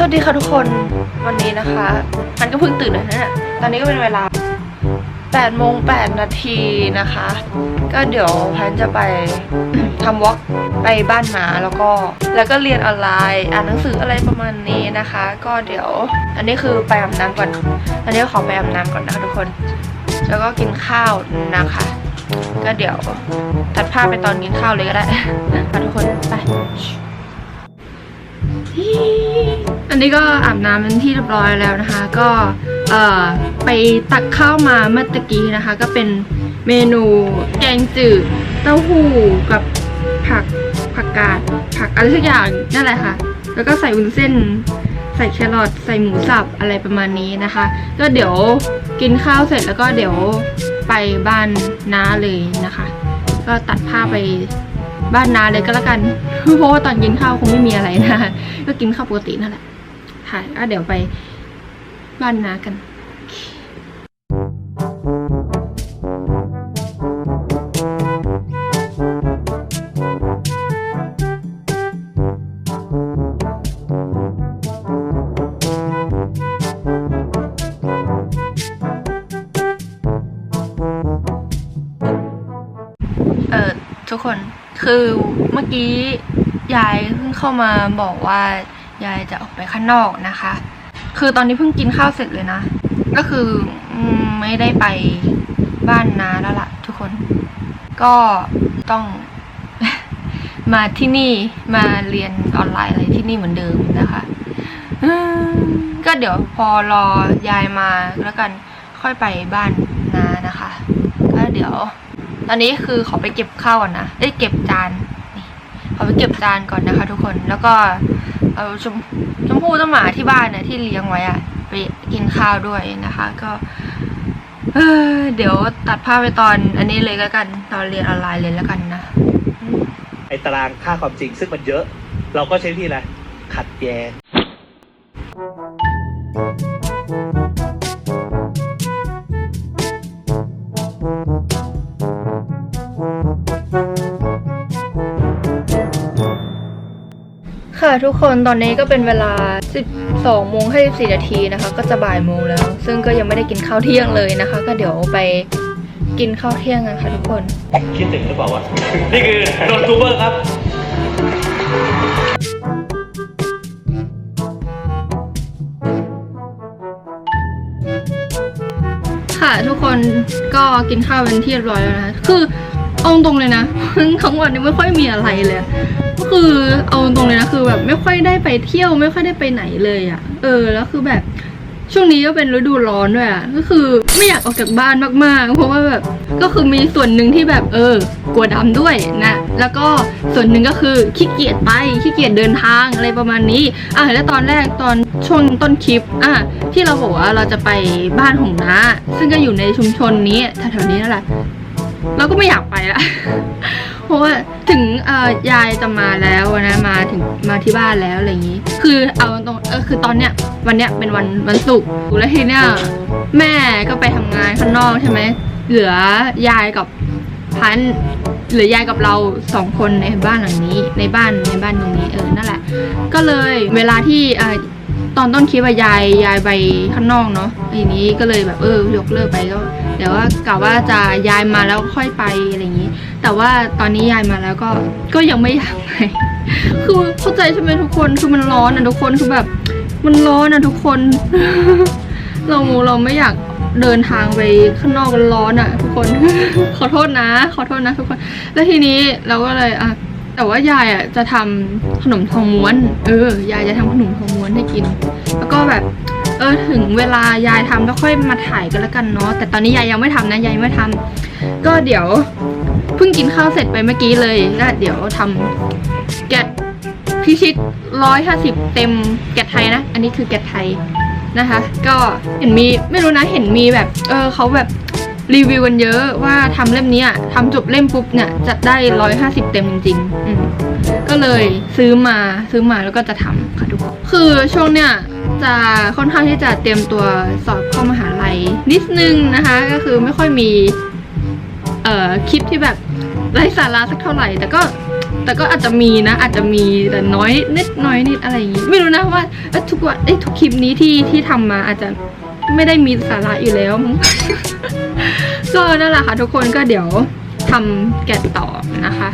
สวัสดีค่ะทุกคนวันนี้นะคะมันก็เพิ่งตื่นนะเนี่ยตอนนี้ก็เป็นเวลา8โมง8นาทีนะคะ ก็เดี๋ยวพันจะไปทำวอล์กไปบ้านหมาแล้วก็แล้วก็เรียนออนไลน์ อ่านหนังสืออะไรประมาณนี้นะคะ ก็เดี๋ยวอันนี้คือไปอาบน้ำก่อนอันนี้ขอไปอาบน้ำก่อนนะคะทุกคน แล้วก็กินข้าวนะคะ ก็เดี๋ยวตัดภาพไปตอนกินข้าวเลยก็ได้ค่ะทุกคนไป อันนี้ก็อาบน้ำเป็นที่เรียบร้อยแล้วนะคะ ก็เอ่อไปตักข้าวมาเมื่อตะกี้นะคะ ก็เป็นเมนูแกงจืดเต้าหู้กับผักผักกาดผักอะไรสักอย่างนั่นแหละค่ะ แล้วก็ใส่วุ้นเส้น ใส่แครอทใส่หมูสับอะไรประมาณนี้นะคะ ก็เดี๋ยวกินข้าวเสร็จแล้วก็เดี๋ยวไปบ้านน้าเลยนะคะ ก็ตัดผ้าไป บ้านนาเลยก็แล้วกัน เพราะว่าตอนกินข้าวคงไม่มีอะไรนะก็กินข้าวปกตินั่นแหละค่ะก็เดี๋ยวไปบ้านนากันเออ ทุกคน คือเมื่อกี้ยายเพิ่งเข้ามาบอกว่ายายจะออกไปข้างนอกนะคะ คือตอนนี้เพิ่งกินข้าวเสร็จเลยนะ ก็คือไม่ได้ไปบ้านนาแล้วล่ะ ทุกคน ก็ต้องมาที่นี่มาเรียนออนไลน์อะไรที่นี่เหมือนเดิมนะคะก็เดี๋ยวพอรอยายมาแล้วกันค่อยไปบ้านนานะคะก็เดี๋ยว ตอนนี้คือขอไปเก็บข้าวก่อนนะเอ้ยเก็บจานนี่ขอไปเก็บจานก่อนนะคะ ทุกคนแล้วก็เอาชมชมพู่ต้นหมาที่บ้านเนี่ยที่เลี้ยงไว้อะไปกินข้าวด้วยนะคะ ก็เออเดี๋ยวตัดภาพไปตอนอันนี้เลยแล้วกัน ตอนเรียนออนไลน์เลยแล้วกันนะไอตารางค่าความจริงซึ่งมันเยอะ เราก็ใช้วิธีอะไรขัดแย้ง ค่ะทุกคนตอนนี้ก็เป็นเวลา 12โมง54นาทีนะคะ ก็จะบ่ายโมงแล้ว ซึ่งก็ยังไม่ได้กินข้าวเที่ยงเลยนะคะ ก็เดี๋ยวไปกินข้าวเที่ยงกันค่ะทุกคน คิดถึงหรือเปล่าวะ นี่คือโดนทูเบอร์ครับ ค่ะทุกคนก็กินข้าวเป็นที่เรียบร้อยแล้วนะคือ เอาตรงเลยนะ ทั้งวันนี้ไม่ค่อยมีอะไรเลยก็คือเอาตรงเลยนะคือแบบไม่ค่อยได้ไปเที่ยวไม่ค่อยได้ไปไหนเลยอะ่ะ เออแล้วคือแบบช่วงนี้ก็เป็นฤดูร้อนด้วยอะ่ะก็คือไม่อยากออกจากบ้านมากๆ เพราะว่าแบบก็คือมีส่วนหนึ่งที่แบบเออกลัวดำด้วยนะแล้วก็ส่วนหนึ่งก็คือขี้เกียจไปขี้เกียจเดินทางอะไรประมาณนี้อะแล้วตอนแรกตอนช่วงต้นคลิปอะที่เราบอกว่าเราจะไปบ้านของน้าซึ่งก็อยู่ในชุมชนนี้แถวๆนี้นั่นแหละ เราก็ไม่อยากไปละเพราะว่าถึงยายจะมาแล้วนะมาถึงมาที่บ้านแล้วอะไรอย่างนี้ คือเอาตรงเออคือตอนเนี้ยวันเนี้ยเป็นวันวันศุกร์แล้วทีเนี้ยแม่ก็ไปทำงานข้างนอกใช่ไหมเหลือยายกับพันเหลือยายกับเราสองคนในบ้านหลังนี้ ในบ้านในบ้านตรงนี้เออนั่นแหละ ก็เลยเวลาที่เออตอนต้นคลิปอะยายยายไปข้างนอกเนาะทีนี้ก็เลยแบบเออยกเลิกไปก็ เดี๋ยวว่ากะว่าจะย้ายมาแล้วค่อยไปอะไรอย่างนี้ แต่ว่าตอนนี้ย้ายมาแล้วก็ก็ยังไม่อยากไปคือเข้าใจใช่ไหมทุกคนคือมันร้อนอะทุกคนคือแบบ มันร้อนอะทุกคน เราเราไม่อยากเดินทางไปข้างนอกกันร้อนอะ ทุกคน ขอโทษนะ ขอโทษนะทุกคน แล้วทีนี้เราก็เลยอะแต่ว่ายายอะจะทำขนมทองม้วน เออ ยายจะทำขนมทองม้วนให้กิน แล้วก็แบบ เออถึงเวลายายทำแล้วค่อยมาถ่ายกันแล้วกันเนาะแต่ตอนนี้ยายยังไม่ทำนะยายไม่ทำก็เดี๋ยวเพิ่งกินข้าวเสร็จไปเมื่อกี้เลยแล้วเดี๋ยวทำแกะพิชิตร้อยห้าสิบเต็มแกะไทยนะ อันนี้คือแกะไทยนะคะ ก็เห็นมีไม่รู้นะเห็นมีแบบ เออเขาแบบรีวิวกันเยอะว่าทำเล่มนี้ยทำจบเล่มปุ๊บเนี่ยจะได้ร้อยห้าสิบเต็มจริงๆก็เลยซื้อมาซื้อมาแล้วก็จะทำค่ะทุกคนคือช่วงเนี้ย จะค่อนข้างที่จะเตรียมตัวสอบเข้ามหาลัยนิดนึงนะคะ ก็คือไม่ค่อยมีเอ่อคลิปที่แบบไร้สาระสักเท่าไหร่ แต่ก็แต่ก็อาจจะมีนะ อาจจะมีแต่น้อยนิดน้อยนิดอะไรอย่างงี้ไม่รู้นะว่าทุกวันเอ้ทุกคลิปนี้ที่ที่ทำมาอาจจะไม่ได้มีสาระอยู่แล้วก็นั่นแหละค่ะทุกคนก็เดี๋ยวทำแกะต่อนะคะ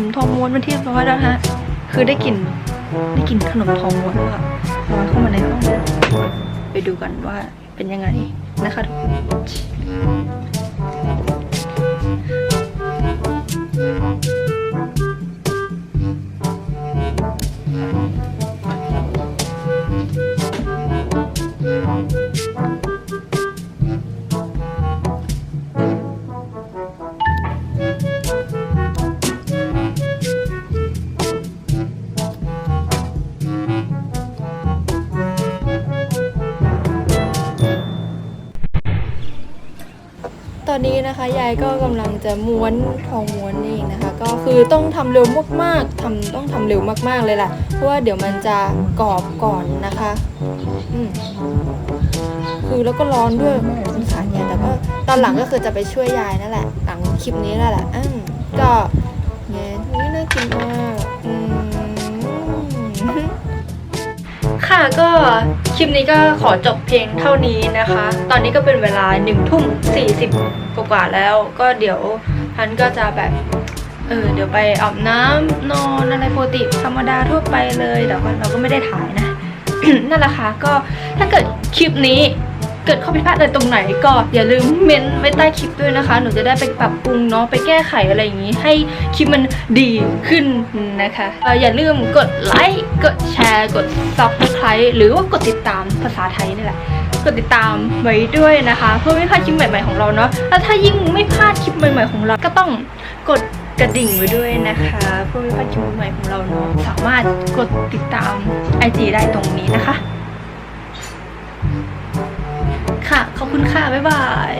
มทองม้วนเป็นที่เรียบร้อยแล้วฮะ คือได้กลิ่นได้กลิ่นขนมทองม้วนแล้วอะลอยเข้ามาในห้องไปดูกันว่าเป็นยังไงนะคะทุกคน อนนี้นะคะ ยายก็กำลังจะม้วนทองม้วนนี่เองนะคะ ก็คือต้องทำเร็วมากๆทำต้องทำเร็วมากๆเลยล่ะ เพราะว่าเดี๋ยวมันจะกรอบก่อนนะคะอืมคือแล้วก็ร้อนด้วยสงสารยายแต่ก็ตอนหลังก็คือจะไปช่วยยายนั่นแหละ หลังคลิปนี้นั่นแหละอืมก็เนี่ยนี่น่ากินมาก ค่ะก็คลิปนี้ก็ขอจบเพียงเท่านี้นะคะ ตอนนี้ก็เป็นเวลาหนึ่งทุ่มสี่สิบกว่าแล้ว ก็เดี๋ยวพันก็จะแบบเออเดี๋ยวไปอาบน้ำนอนอะไรปกติธรรมดาทั่วไปเลย แต่ว่าเราก็ไม่ได้ถ่ายนะ นั่นแหละค่ะก็ถ้าเกิดคลิปนี้เกิดข้อผิดพลาดอะไรตรงไหนก็อย่าลืมเมนไว้ใต้คลิปด้วยนะคะ หนูจะได้ไปปรับปรุงเนาะไปแก้ไขอะไรอย่างนี้ ให้คลิปมันดีขึ้นนะคะเอ่ออย่าลืมกดไลค์กดแช ร์ กด subscribe หรือว่ากดติดตามภาษาไทยนี่แหละกดติดตามไว้ด้วยนะคะ เพื่อไม่พลาดคลิปใหม่ๆของเราเนาะแล้วถ้ายิ่งไม่พลาดคลิปใหม่ๆของเรา ก็ต้องกดกระดิ่งไว้ด้วยนะคะ เพื่อไม่พลาดคลิปใหม่ของเราเนาะสามารถกดติดตาม IG ได้ตรงนี้นะคะ ค่ะขอบคุณค่ะบ๊ายบาย